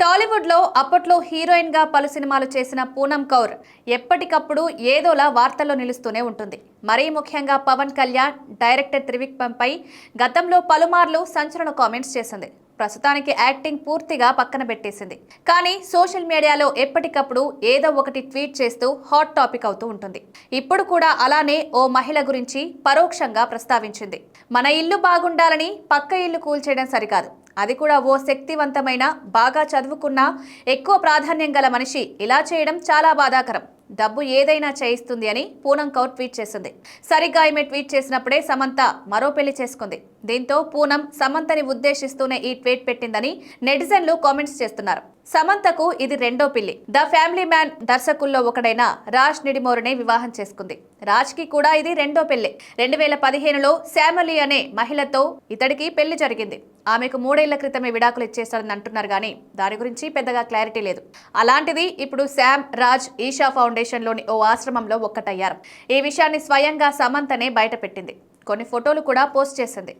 టాలీవుడ్లో అప్పట్లో హీరోయిన్గా పలు సినిమాలు చేసిన పూనం కౌర్ ఎప్పటికప్పుడు ఏదోలా వార్తల్లో నిలుస్తూనే ఉంటుంది. మరీ ముఖ్యంగా పవన్ కళ్యాణ్ డైరెక్టర్ త్రివిక్రమ్పై గతంలో పలుమార్లు సంచలన కామెంట్స్ చేసింది. ప్రస్తుతానికి యాక్టింగ్ పూర్తిగా పక్కన పెట్టేసింది. కానీ సోషల్ మీడియాలో ఎప్పటికప్పుడు ఏదో ఒకటి ట్వీట్ చేస్తూ హాట్ టాపిక్ అవుతూ ఉంటుంది. ఇప్పుడు కూడా అలానే ఓ మహిళ గురించి పరోక్షంగా ప్రస్తావించింది. మన ఇల్లు బాగుండాలని పక్క ఇల్లు కూల్చేయడం సరికాదు. అది కూడా ఓ శక్తివంతమైన బాగా చదువుకున్న ఎక్కువ ప్రాధాన్యం గల మనిషి ఇలా చేయడం చాలా బాధాకరం. డబ్బు ఏదైనా చేయిస్తుంది అని పూనం కౌర్ ట్వీట్ చేసింది. సరిగ్గా ఈమె ట్వీట్ చేసినప్పుడే సమంత మరో పెళ్ళి చేసుకుంది. దీంతో పూనం సమంతని ఉద్దేశిస్తూనే ఈ ట్వీట్ పెట్టిందని నెటిజన్లు కామెంట్స్ చేస్తున్నారు. సమంతకు ఇది రెండో పిల్లి. ద ఫ్యామిలీ మ్యాన్ దర్శకుల్లో ఒకడైన రాజ్ నిడిమోరుని వివాహం చేసుకుంది. రాజ్కి కూడా ఇది రెండో పెళ్ళి. రెండు వేల పదిహేనులో శామలి అనే మహిళతో ఇతడికి పెళ్ళి జరిగింది. ఆమెకు మూడేళ్ళ క్రితమే విడాకులు ఇచ్చేస్తారని అంటున్నారు కానీ దాని గురించి పెద్దగా క్లారిటీ లేదు. అలాంటిది ఇప్పుడు శామ్ రాజ్ ఈషా ఫౌండేషన్లోని ఓ ఆశ్రమంలో ఒక్కటయ్యారు. ఈ విషయాన్ని స్వయంగా సమంతనే బయటపెట్టింది. కొన్ని ఫోటోలు కూడా పోస్ట్ చేసింది.